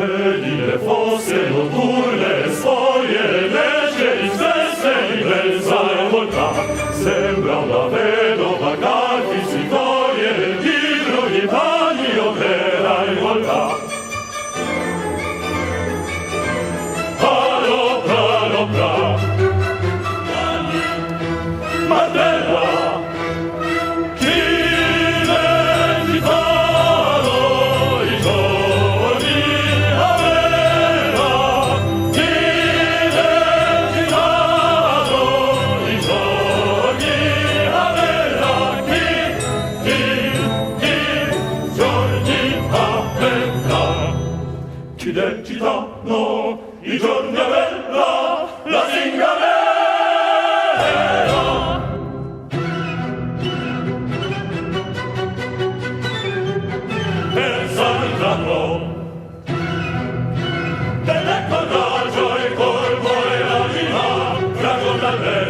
Venile fosse notturne storie legge in stesse di bellezza e bontà sembra una vedova carpi si coglie di proprietà sono i giorni bella, la zingarella. Per salutarlo, per il coraggio e col cuore la vita, la giornalella.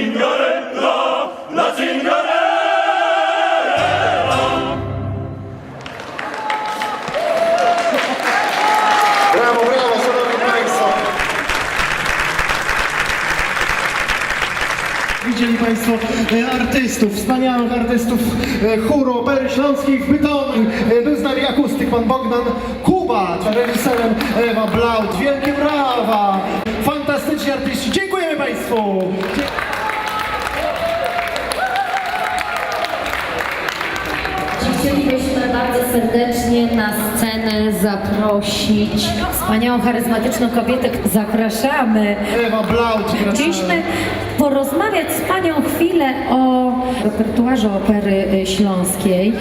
zingarella, la zingarella. Brawo, brawo, szanowni państwo. Widzieli Państwo e, artystów, wspaniałych artystów e, chóru Opery Śląskiej w Bytomiu. E, Był z nami akustyk pan Bogdan Kuba, reżyserem Ewa Blaut. Wielkie brawa! Fantastyczni artyści. Dziękujemy Państwu! Chcielibyśmy serdecznie na scenę zaprosić wspaniałą, charyzmatyczną kobietę. Zapraszamy. Ewa Blaut. Chcieliśmy porozmawiać z Panią chwilę o repertuarze opery y, śląskiej.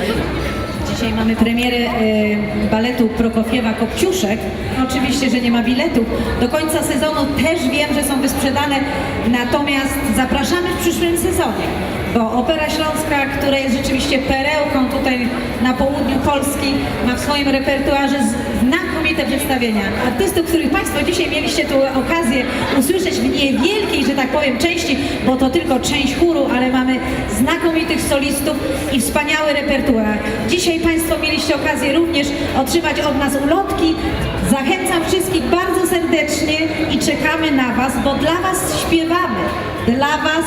Dzisiaj mamy premierę e, baletu Prokofiewa Kopciuszek. Oczywiście, że nie ma biletów. Do końca sezonu też wiem, że są wysprzedane, natomiast zapraszamy w przyszłym sezonie, bo Opera Śląska, która jest rzeczywiście perełką tutaj na południu Polski, ma w swoim repertuarze znakomite przedstawienia. Artystów, których Państwo dzisiaj mieliście tu okazję usłyszeć w niewielkiej, że tak powiem, części, bo to tylko część chóru, ale mamy znakomitych solistów i wspaniały repertuar. Dzisiaj Państwo mieliście okazję również otrzymać od nas ulotki. Zachęcam wszystkich bardzo serdecznie i czekamy na Was, bo dla Was śpiewamy. Dla Was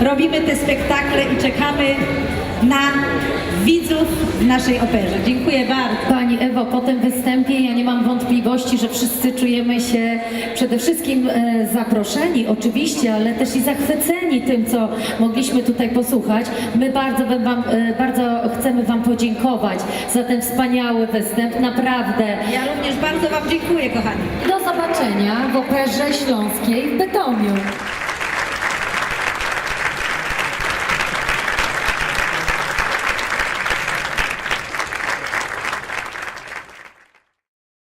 robimy te spektakle i czekamy na widzów w naszej operze. Dziękuję bardzo. Pani Ewo, po tym występie ja nie mam wątpliwości, że wszyscy czujemy się przede wszystkim e, zaproszeni, oczywiście, ale też i zachwyceni tym, co mogliśmy tutaj posłuchać. My bardzo, bym wam, e, bardzo chcemy Wam podziękować za ten wspaniały występ, naprawdę. Ja również bardzo Wam dziękuję, kochani. Do zobaczenia w Operze Śląskiej w Bytomiu.